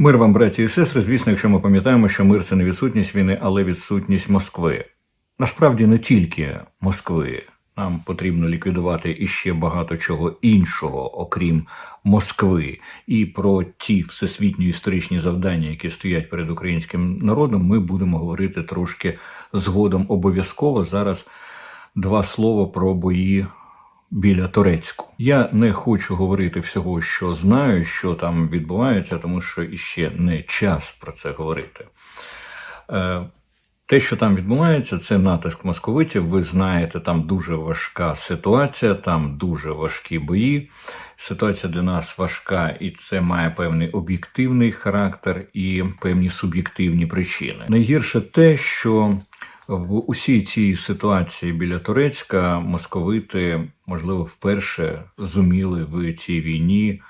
Мир вам, браті і сестри, звісно, якщо ми пам'ятаємо, що мир це не відсутність війни, але відсутність Москви. Насправді не тільки Москви. Нам потрібно ліквідувати іще багато чого іншого, окрім Москви. І про ті всесвітні історичні завдання, які стоять перед українським народом, ми будемо говорити трошки згодом обов'язково. Зараз два слова про бої біля Турецьку. Я не хочу говорити всього, що знаю, що там відбувається, тому що іще не час про це говорити. Е, те, що там відбувається, це натиск московитів. Ви знаєте, там дуже важка ситуація, там дуже важкі бої. Ситуація для нас важка, і це має певний об'єктивний характер і певні суб'єктивні причини. Найгірше те, що в усій цій ситуації біля Турецька московити, можливо, вперше зуміли в цій війні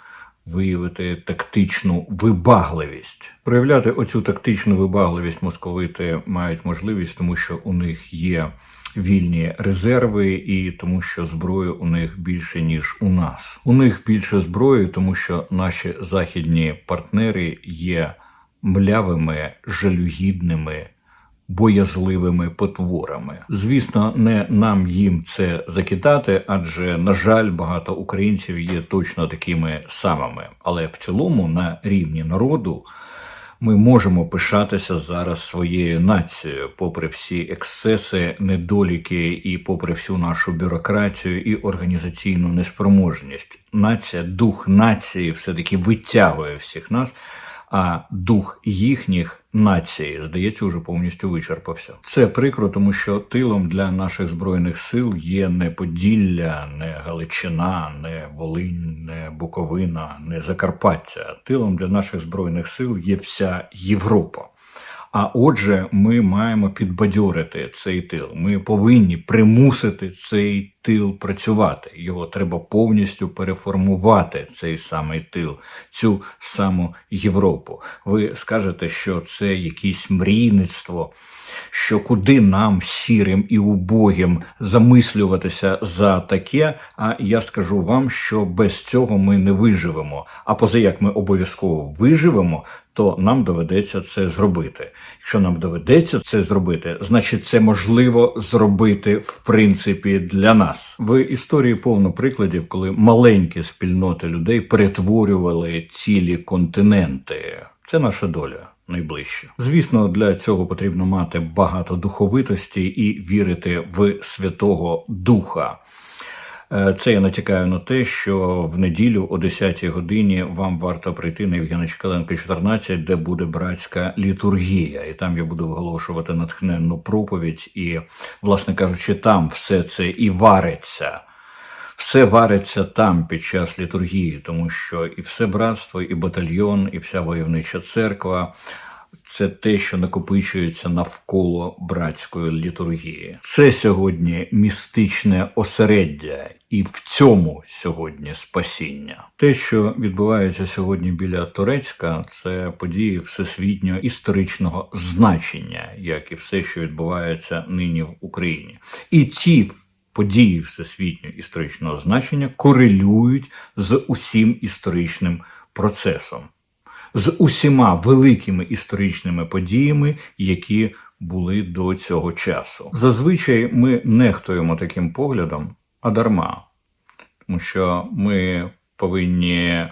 виявити тактичну вибагливість. Проявляти оцю тактичну вибагливість московити мають можливість, тому що у них є вільні резерви, і тому, що зброї у них більше ніж у нас. У них більше зброї, тому що наші західні партнери є млявими, жалюгідними боязливими потворами. Звісно, не нам їм це закидати, адже, на жаль, багато українців є точно такими самими. Але в цілому, на рівні народу, ми можемо пишатися зараз своєю нацією, попри всі ексцеси, недоліки і попри всю нашу бюрократію і організаційну неспроможність. Нація, дух нації, все таки витягує всіх нас а дух їхніх нації, здається, вже повністю вичерпався. Це прикро, тому що тилом для наших збройних сил є не Поділля, не Галичина, не Волинь, не Буковина, не Закарпаття. Тилом для наших збройних сил є вся Європа. А отже, ми маємо підбадьорити цей тил. Ми повинні примусити цей тил працювати. Його треба повністю переформувати, цей самий тил, цю саму Європу. Ви скажете, що це якесь мрійництво що куди нам сірим і убогим замислюватися за таке. А я скажу вам, що без цього ми не виживемо. А поза як ми обов'язково виживемо, то нам доведеться це зробити. Якщо нам доведеться це зробити, значить це можливо зробити в принципі для нас. В історії повно прикладів, коли маленькі спільноти людей перетворювали цілі континенти. Це наша доля найближче. Звісно, для цього потрібно мати багато духовитості і вірити в Святого Духа. Е, це я натякаю на те, що в неділю о 10-й годині вам варто прийти на Євгена Чкаленка 14, де буде братська літургія, і там я буду виголошувати натхненну проповідь, і, власне кажучи, там все це і вариться. Все вариться там під час літургії, тому що і все братство, і батальйон, і вся войовнича церква це те, що накопичується навколо братської літургії. Це сьогодні містичне осереддя, і в цьому сьогодні спасіння. Те, що відбувається сьогодні біля Турецька, це події всесвітнього історичного значення, як і все, що відбувається нині в Україні, і ті події всесвітнього історичного значення корелюють з усім історичним процесом, з усіма великими історичними подіями, які були до цього часу. Зазвичай ми нехтуємо таким поглядом, а дарма, тому що ми повинні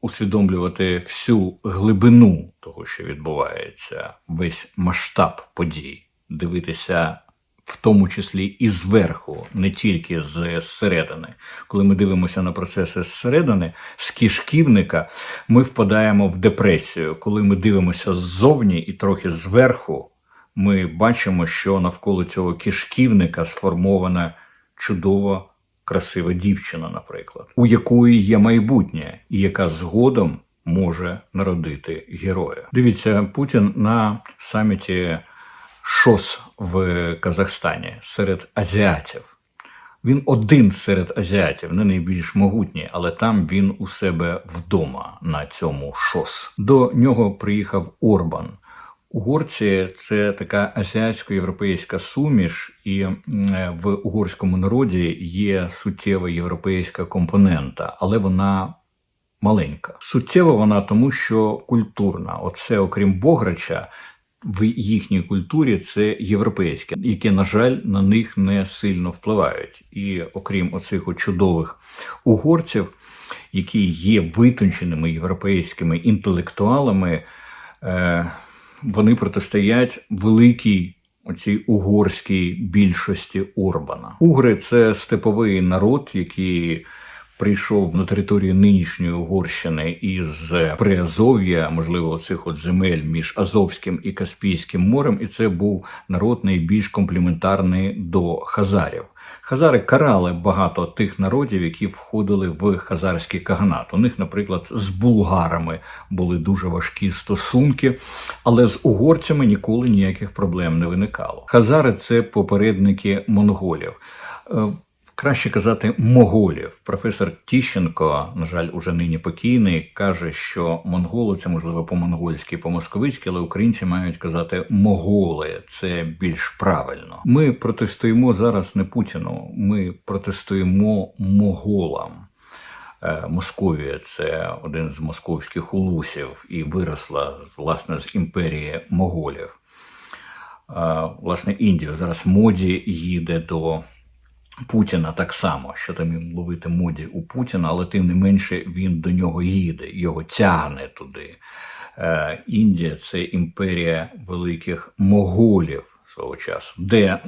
усвідомлювати всю глибину того, що відбувається, весь масштаб подій, дивитися в тому числі і зверху, не тільки зсередини. Коли ми дивимося на процеси зсередини, з кишківника ми впадаємо в депресію. Коли ми дивимося ззовні і трохи зверху, ми бачимо, що навколо цього кишківника сформована чудова, красива дівчина, наприклад, у якої є майбутнє, і яка згодом може народити героя. Дивіться, Путін на саміті. ШОС в Казахстані серед азіатів. Він один серед азіатів, не найбільш могутній, але там він у себе вдома на цьому ШОС. До нього приїхав Орбан. Угорці це така азіатсько-європейська суміш, і в угорському народі є суттєва європейська компонента, але вона маленька. Суттєва вона тому, що культурна. Оце, окрім Бограча, в їхній культурі це європейське, яке, на жаль, на них не сильно впливають. І окрім оцих чудових угорців, які є витонченими європейськими інтелектуалами, е, вони протистоять великій оцій угорській більшості Орбана. Угри це степовий народ, який прийшов на територію нинішньої Угорщини із Приазов'я, можливо, цих от земель між Азовським і Каспійським морем, і це був народ найбільш комплементарний до хазарів. Хазари карали багато тих народів, які входили в хазарський каганат. У них, наприклад, з булгарами були дуже важкі стосунки, але з угорцями ніколи ніяких проблем не виникало. Хазари це попередники монголів. Краще казати моголів. Професор Тіщенко, на жаль, уже нині покійний, каже, що монголи це можливо по-монгольськи, по-московицьки, але українці мають казати моголи. Це більш правильно. Ми протистоїмо зараз не Путіну, ми протистоїмо моголам. Е, Московія це один з московських улусів і виросла власне з імперії моголів. Е, Власне, Індія зараз моді їде до. Путіна так само, що там ловити моді у Путіна, але тим не менше він до нього їде, його тягне туди. Е, Індія це імперія великих моголів свого часу, де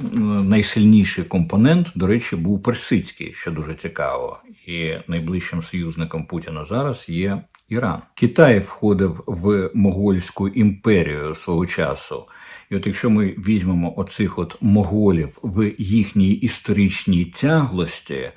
найсильніший компонент, до речі, був персидський, що дуже цікаво. І найближчим союзником Путіна зараз є Іран. Китай входив в Могольську імперію свого часу. І от якщо ми візьмемо оцих от моголів в їхній історичній тяглості,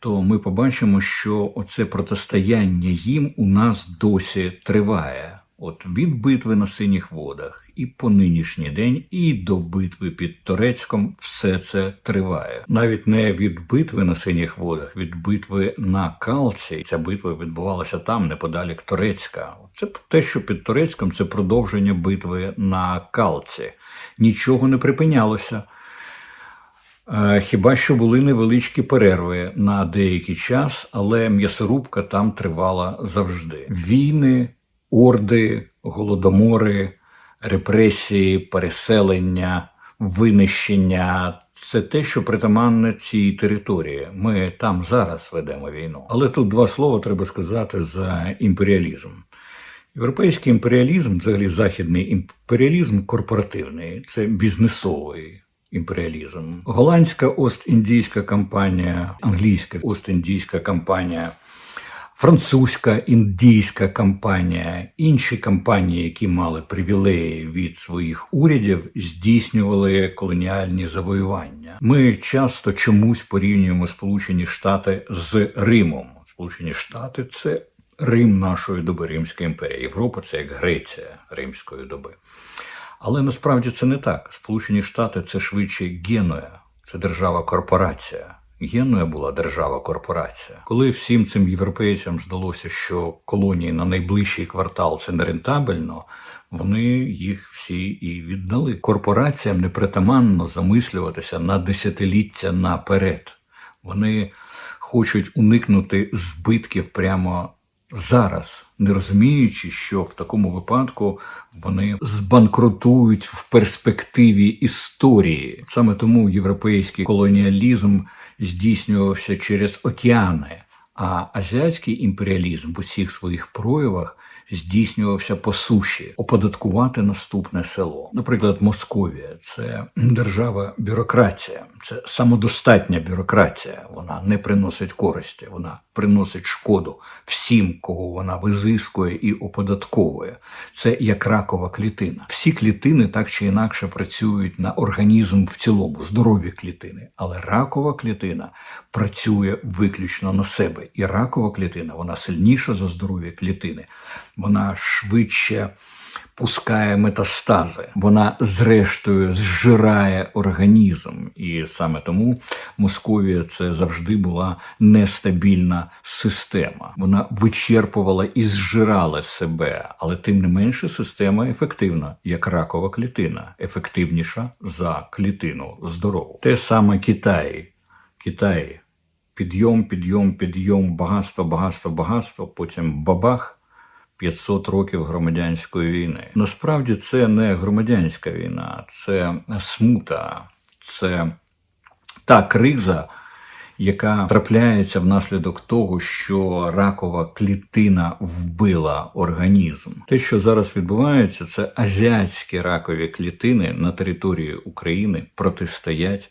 то ми побачимо, що оце протистояння їм у нас досі триває. От від битви на синіх водах і по нинішній день, і до битви під Торецьком все це триває. Навіть не від битви на синіх водах, від битви на Калці. Ця битва відбувалася там, неподалік Торецька. Це те, що під Торецьком це продовження битви на Калці. Нічого не припинялося. Е, Хіба що були невеличкі перерви на деякий час, але м'ясорубка там тривала завжди. Війни, орди, голодомори, репресії, переселення, винищення це те, що притаманне цій території. Ми там зараз ведемо війну. Але тут два слова треба сказати за імперіалізм. Європейський імперіалізм, взагалі західний імперіалізм корпоративний, це бізнесовий імперіалізм. Голландська Ост-Індійська компанія, англійська Ост-Індійська компанія, французька індійська компанія, інші компанії, які мали привілеї від своїх урядів, здійснювали колоніальні завоювання. Ми часто чомусь порівнюємо Сполучені Штати з Римом. Сполучені Штати це Рим нашої доби Римської імперії. Європа це як Греція Римської доби. Але насправді це не так. Сполучені Штати це швидше Генуя, це держава-корпорація. Генуя була держава-корпорація. Коли всім цим європейцям здалося, що колонії на найближчий квартал це нерентабельно, вони їх всі і віддали. Корпораціям непритаманно замислюватися на десятиліття наперед. Вони хочуть уникнути збитків прямо зараз, не розуміючи, що в такому випадку вони збанкрутують в перспективі історії. Саме тому європейський колоніалізм здійснювався через океани, а азіатський імперіалізм в усіх своїх проявах. Здійснювався по суші, оподаткувати наступне село. Наприклад, Московія це держава бюрократія, це самодостатня бюрократія. Вона не приносить користі, вона приносить шкоду всім, кого вона визискує і оподатковує. Це як ракова клітина. Всі клітини так чи інакше працюють на організм в цілому, здорові клітини. Але ракова клітина працює виключно на себе. І ракова клітина вона сильніша за здорові клітини. Вона швидше пускає метастази, вона зрештою зжирає організм, і саме тому Московія це завжди була нестабільна система. Вона вичерпувала і зжирала себе, але тим не менше система ефективна, як ракова клітина, ефективніша за клітину здорову. Те саме Китай. Китай підйом, підйом, підйом, багатство, багатство, багатство, потім бабах. 500 років громадянської війни. Насправді це не громадянська війна, це смута, це та криза, яка трапляється внаслідок того, що ракова клітина вбила організм. Те, що зараз відбувається, це азіатські ракові клітини на території України протистоять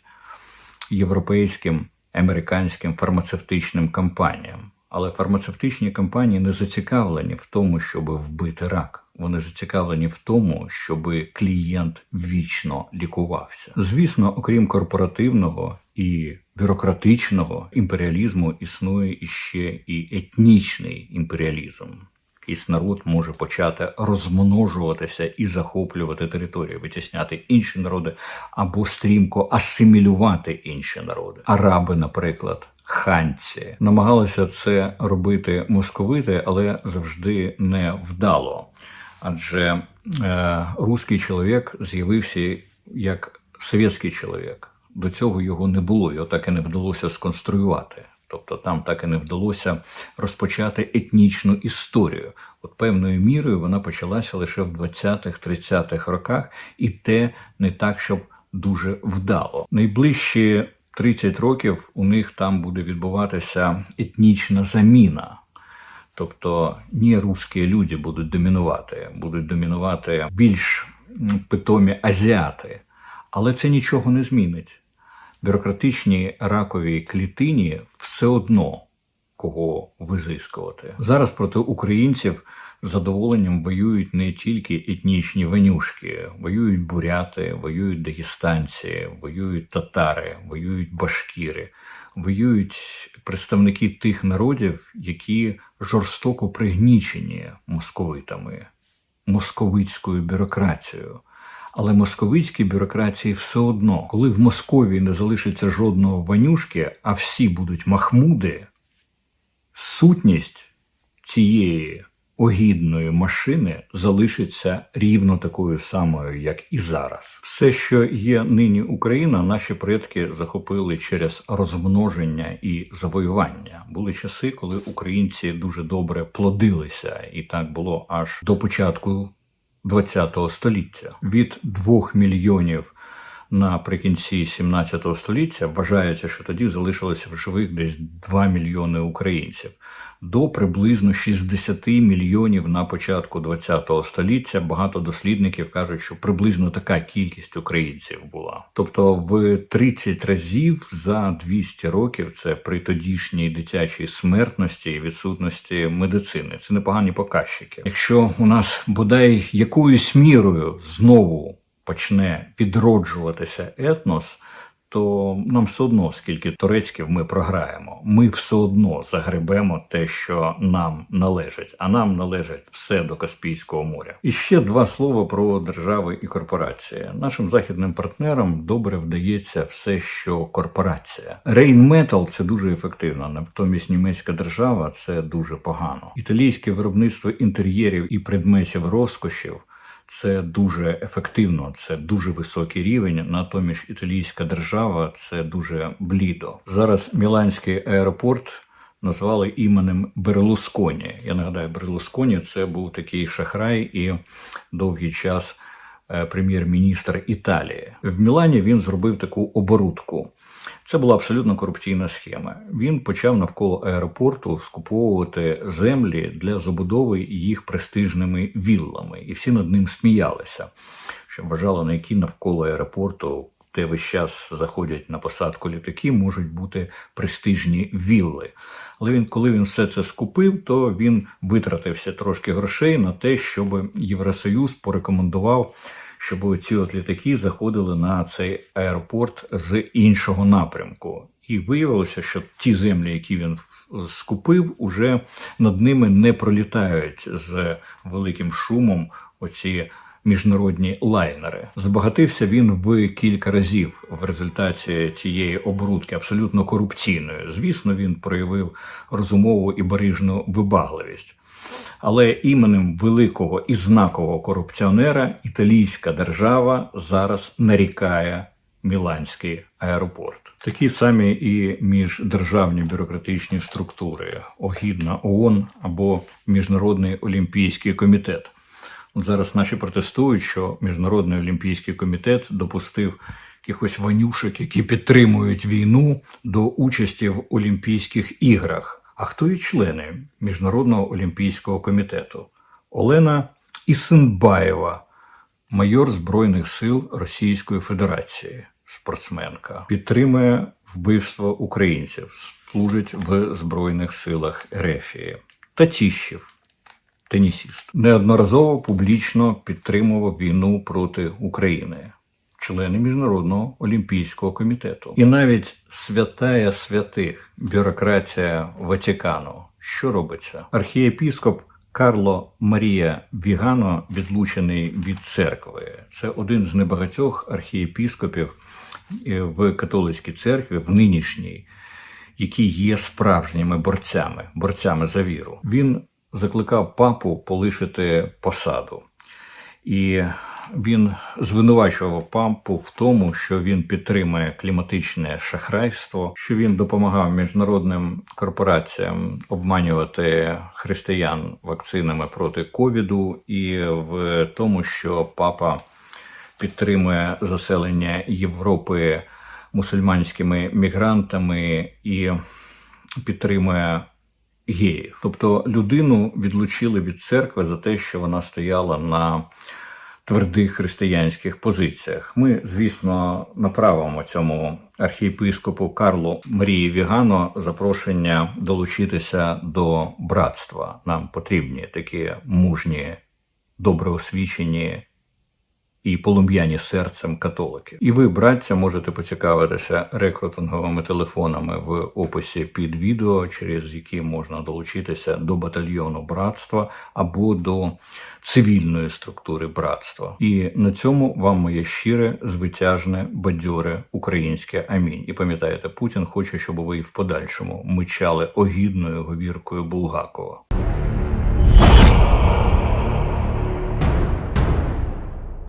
європейським американським фармацевтичним компаніям. Але фармацевтичні компанії не зацікавлені в тому, щоб вбити рак. Вони зацікавлені в тому, щоб клієнт вічно лікувався. Звісно, окрім корпоративного і бюрократичного імперіалізму, існує іще і етнічний імперіалізм. Якийсь народ може почати розмножуватися і захоплювати територію, витісняти інші народи або стрімко асимілювати інші народи. Араби, наприклад, ханці намагалися це робити московити, але завжди не вдало. Адже е, русський чоловік з'явився як совєтський чоловік. До цього його не було, його так і не вдалося сконструювати. Тобто там так і не вдалося розпочати етнічну історію. От певною мірою вона почалася лише в 20-30-х роках, і те не так, щоб дуже вдало. Найближчі 30 років у них там буде відбуватися етнічна заміна. Тобто не русські люди будуть домінувати, будуть домінувати більш питомі азіати, але це нічого не змінить бюрократичній раковій клітині все одно кого визискувати. Зараз проти українців задоволенням воюють не тільки етнічні ванюшки, воюють буряти, воюють дагестанці, воюють татари, воюють башкіри, воюють представники тих народів, які жорстоко пригнічені московитами, московицькою бюрократією. Але московицькій бюрократії все одно, коли в Московії не залишиться жодного ванюшки, а всі будуть махмуди, сутність цієї огідної машини залишиться рівно такою самою, як і зараз. Все, що є нині Україна, наші предки захопили через розмноження і завоювання. Були часи, коли українці дуже добре плодилися, і так було аж до початку. ХХ століття від 2 мільйонів наприкінці 17 століття вважається, що тоді залишилося в живих десь 2 мільйони українців. До приблизно 60 мільйонів на початку ХХ століття багато дослідників кажуть, що приблизно така кількість українців була. Тобто в 30 разів за 200 років це при тодішній дитячій смертності і відсутності медицини. Це непогані показчики. Якщо у нас бодай якоюсь мірою знову почне відроджуватися етнос, то нам все одно, скільки турецьків ми програємо, ми все одно загребемо те, що нам належить, а нам належить все до Каспійського моря. І ще два слова про держави і корпорації. Нашим західним партнерам добре вдається все, що корпорація. Рейнметал це дуже ефективно. Натомість німецька держава це дуже погано. Італійське виробництво інтер'єрів і предметів розкошів це дуже ефективно, це дуже високий рівень. Натомість італійська держава це дуже блідо. Зараз Міланський аеропорт назвали іменем Берлусконі. Я нагадаю, Берлусконі це був такий шахрай і довгий час е, прем'єр-міністр Італії. В Мілані він зробив таку оборудку. Це була абсолютно корупційна схема. Він почав навколо аеропорту скуповувати землі для забудови їх престижними віллами, і всі над ним сміялися, що вважали, на які навколо аеропорту, де весь час заходять на посадку літаки, можуть бути престижні вілли. Але він, коли він все це скупив, то він витратився трошки грошей на те, щоб Євросоюз порекомендував щоб ці от літаки заходили на цей аеропорт з іншого напрямку. І виявилося, що ті землі, які він скупив, уже над ними не пролітають з великим шумом. Оці міжнародні лайнери збагатився він в кілька разів в результаті цієї оборудки, абсолютно корупційної. Звісно, він проявив розумову і барижну вибагливість. Але іменем великого і знакового корупціонера італійська держава зараз нарікає Міланський аеропорт. Такі самі і міждержавні бюрократичні структури, огідна ООН або Міжнародний олімпійський комітет. Зараз наші протестують, що Міжнародний олімпійський комітет допустив якихось ванюшек, які підтримують війну до участі в Олімпійських іграх. А хто є члени Міжнародного олімпійського комітету? Олена Ісенбаєва, майор Збройних сил Російської Федерації, спортсменка, підтримує вбивство українців, служить в Збройних силах Рефії. Татіщев, тенісіст, неодноразово публічно підтримував війну проти України, члени Міжнародного олімпійського комітету. І навіть святая святих бюрократія Ватикану. Що робиться? Архієпіскоп Карло Марія Вігано відлучений від церкви. Це один з небагатьох архієпіскопів е, в католицькій церкві в нинішній, які є справжніми борцями, борцями за віру. Він закликав папу полишити посаду. І він звинувачував папу в тому, що він підтримує кліматичне шахрайство, що він допомагав міжнародним корпораціям обманювати християн вакцинами проти ковіду, і в тому, що папа підтримує заселення Європи мусульманськими мігрантами і підтримує геїв. Тобто людину відлучили від церкви за те, що вона стояла на твердих християнських позиціях. Ми, звісно, направимо цьому архієпископу Карлу Марії Вігано запрошення долучитися до братства. Нам потрібні такі мужні, добре освічені і полум'яні серцем католики. І ви, браття, можете поцікавитися рекрутинговими телефонами в описі під відео, через які можна долучитися до батальйону братства або до цивільної структури братства. І на цьому вам моє щире, звитяжне, бадьоре українське амінь. І пам'ятаєте, Путін хоче, щоб ви в подальшому мичали огідною говіркою Булгакова.